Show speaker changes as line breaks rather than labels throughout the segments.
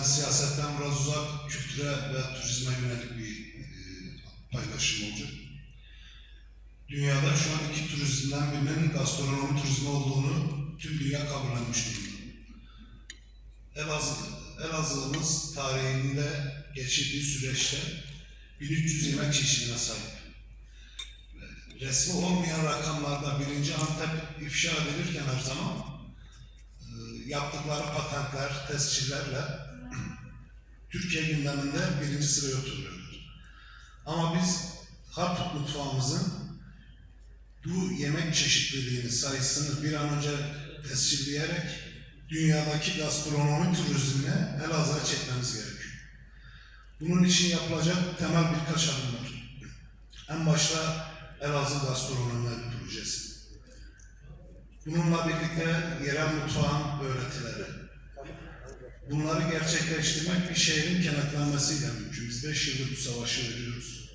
Ben siyasetten biraz uzak, kültüre ve turizme yönelik bir e, paylaşım olacak. Dünyada şu an iki turizmden birinin gastronomi turizmi olduğunu tüm dünya kabullenmiş durumda. Elazığ, Elazığ'ımız tarihinde geçirdiği süreçte 1300 yemek çeşidine sahip. Resmi olmayan rakamlarda birinci Antep ifşa edilirken her zaman e, yaptıkları patentler, tescillerle Türkiye gündeminde birinci sıraya oturuyorlar. Ama biz Harput mutfağımızın bu yemek çeşitliliğini, sayısını bir an önce tescilleyerek dünyadaki gastronomi turizmine Elazığ'a çekmemiz gerekiyor. Bunun için yapılacak temel birkaç adım var. En başta Elazığ Gastronomi Projesi. Bununla birlikte yerel mutfağın öğretileri. Bunları gerçekleştirmek bir şehrin kenetlenmesiyle mümkün. Biz beş yıldır bu savaşı veriyoruz.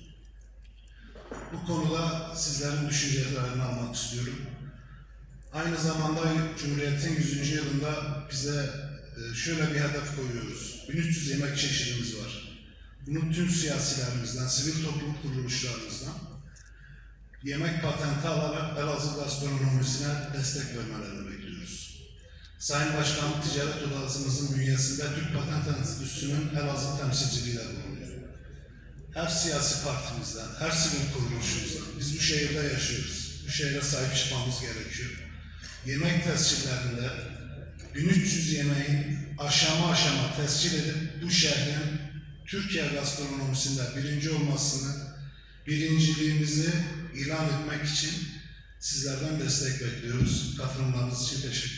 Bu konuda sizlerin düşüncelerini almak istiyorum. Aynı zamanda Cumhuriyet'in 100. yılında bize e, şöyle bir hedef koyuyoruz. 1300 yemek çeşidimiz var. Bunu tüm siyasilerimizden, sivil toplum kuruluşlarımızdan yemek patenti alarak Elazığ gastronomisine destek vermelerini bekliyoruz. Sayın Başkan Ticaret Odasımızın bünyesinde Türk Patent Enstitüsü'nün Elazığ temsilciliği de bulunuyor. Her siyasi partimizden, her sivil kuruluşumuzdan biz bu şehirde yaşıyoruz. Bu şehre sahip çıkmamız gerekiyor. Yemek tescillerinde 1300 yemeğin aşama aşama tescil edip bu şehrin Türkiye gastronomisinde birinci olmasını, birinciliğimizi ilan etmek için sizlerden destek bekliyoruz. Katılımlarınız için teşekkür ederim.